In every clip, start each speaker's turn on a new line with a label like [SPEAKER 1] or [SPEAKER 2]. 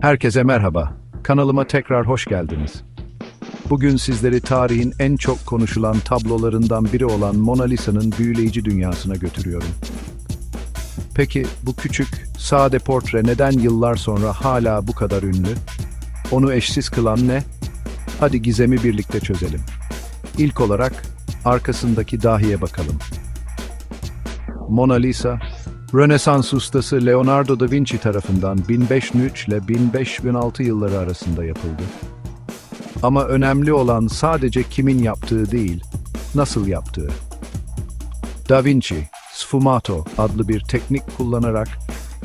[SPEAKER 1] Herkese merhaba. Kanalıma tekrar hoş geldiniz. Bugün sizleri tarihin en çok konuşulan tablolarından biri olan Mona Lisa'nın büyüleyici dünyasına götürüyorum. Peki bu küçük, sade portre neden yıllar sonra hala bu kadar ünlü? Onu eşsiz kılan ne? Hadi gizemi birlikte çözelim. İlk olarak arkasındaki dahiye bakalım. Mona Lisa, Rönesans ustası Leonardo da Vinci tarafından 1503 ile 1506 yılları arasında yapıldı. Ama önemli olan sadece kimin yaptığı değil, nasıl yaptığı. Da Vinci, sfumato adlı bir teknik kullanarak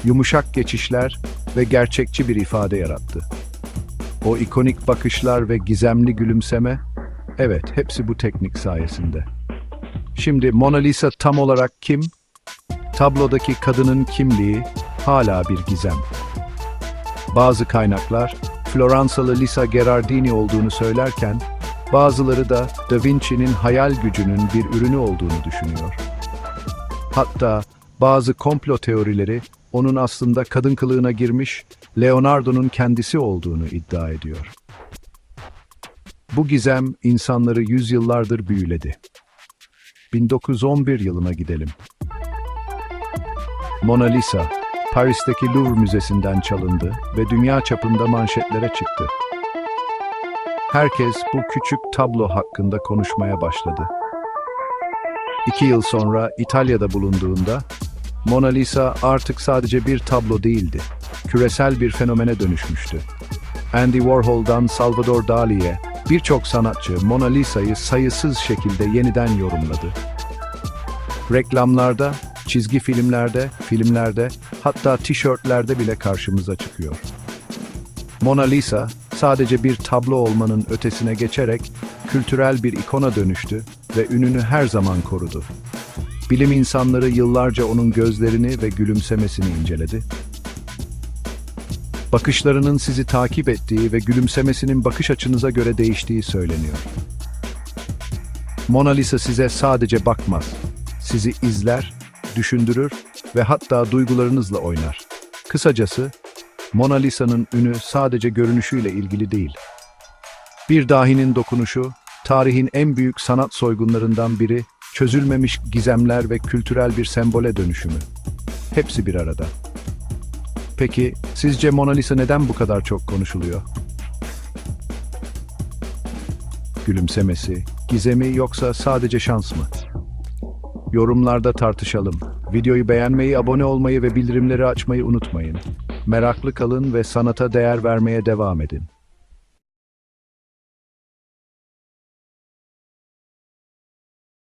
[SPEAKER 1] yumuşak geçişler ve gerçekçi bir ifade yarattı. O ikonik bakışlar ve gizemli gülümseme, evet hepsi bu teknik sayesinde. Şimdi Mona Lisa tam olarak kim? Tablodaki kadının kimliği hala bir gizem. Bazı kaynaklar Floransalı Lisa Gerardini olduğunu söylerken, bazıları da Da Vinci'nin hayal gücünün bir ürünü olduğunu düşünüyor. Hatta bazı komplo teorileri onun aslında kadın kılığına girmiş Leonardo'nun kendisi olduğunu iddia ediyor. Bu gizem insanları yüzyıllardır büyüledi. 1911 yılına gidelim. Mona Lisa, Paris'teki Louvre Müzesi'nden çalındı ve dünya çapında manşetlere çıktı. Herkes bu küçük tablo hakkında konuşmaya başladı. İki yıl sonra İtalya'da bulunduğunda, Mona Lisa artık sadece bir tablo değildi, küresel bir fenomene dönüşmüştü. Andy Warhol'dan Salvador Dali'ye birçok sanatçı Mona Lisa'yı sayısız şekilde yeniden yorumladı. Reklamlarda, çizgi filmlerde, filmlerde, hatta tişörtlerde bile karşımıza çıkıyor. Mona Lisa sadece bir tablo olmanın ötesine geçerek kültürel bir ikona dönüştü ve ününü her zaman korudu. Bilim insanları yıllarca onun gözlerini ve gülümsemesini inceledi. Bakışlarının sizi takip ettiği ve gülümsemesinin bakış açınıza göre değiştiği söyleniyor. Mona Lisa size sadece bakmaz, sizi izler, düşündürür ve hatta duygularınızla oynar. Kısacası, Mona Lisa'nın ünü sadece görünüşüyle ilgili değil. Bir dahinin dokunuşu, tarihin en büyük sanat soygunlarından biri, çözülmemiş gizemler ve kültürel bir sembole dönüşümü. Hepsi bir arada. Peki, sizce Mona Lisa neden bu kadar çok konuşuluyor? Gülümsemesi, gizemi yoksa sadece şans mı? Yorumlarda tartışalım. Videoyu beğenmeyi, abone olmayı ve bildirimleri açmayı unutmayın. Meraklı kalın ve sanata değer vermeye devam edin.